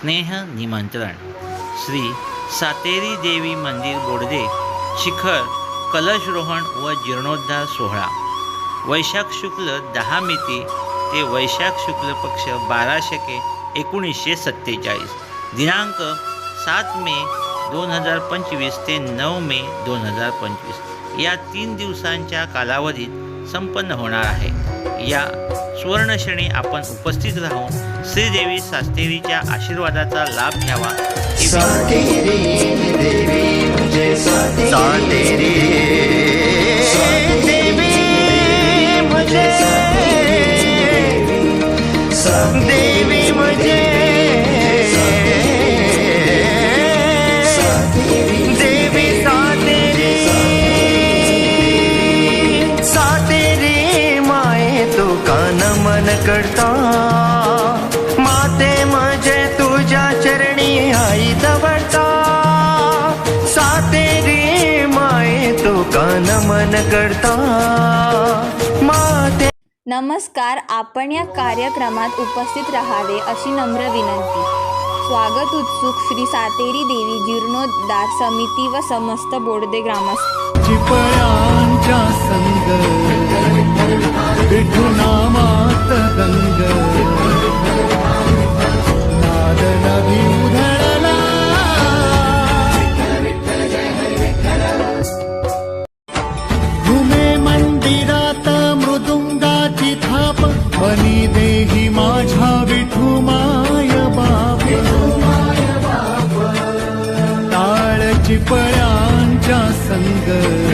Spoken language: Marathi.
स्नेह निमंत्रण. श्री सातेरी देवी मंदिर बोडदे शिखर कलशरोहण व जीर्णोद्धार सोहळा. वैशाख शुक्ल दहा मिती ते वैशाख शुक्ल पक्ष बारा शके एकोणीसशे सत्तेचाळीस. दिनांक सात मे दोन हजार पंचवीस ते नऊ मे दोन हजार पंचवीस. या तीन दिवसांच्या कालावधीत संपन्न होणार आहे. या सुवर्णक्षणी आपण उपस्थित राहून श्रीदेवी सास्तेरीच्या आशीर्वादाचा लाभ घ्यावा. देवी देवी मुझे देवी कान मन करता माते म्हणजे तुझ्या चरणी आई दवडता सातेरी माये तो कान मन करता माते नमस्कार आपण या कार्यक्रमात उपस्थित राहावे अशी नम्र विनंती. स्वागत उत्सुक श्री सातेरी देवी जीर्णोद्धार समिती व समस्त बोडदे ग्रामस्थ टाळ चिपळ्यांच्या संग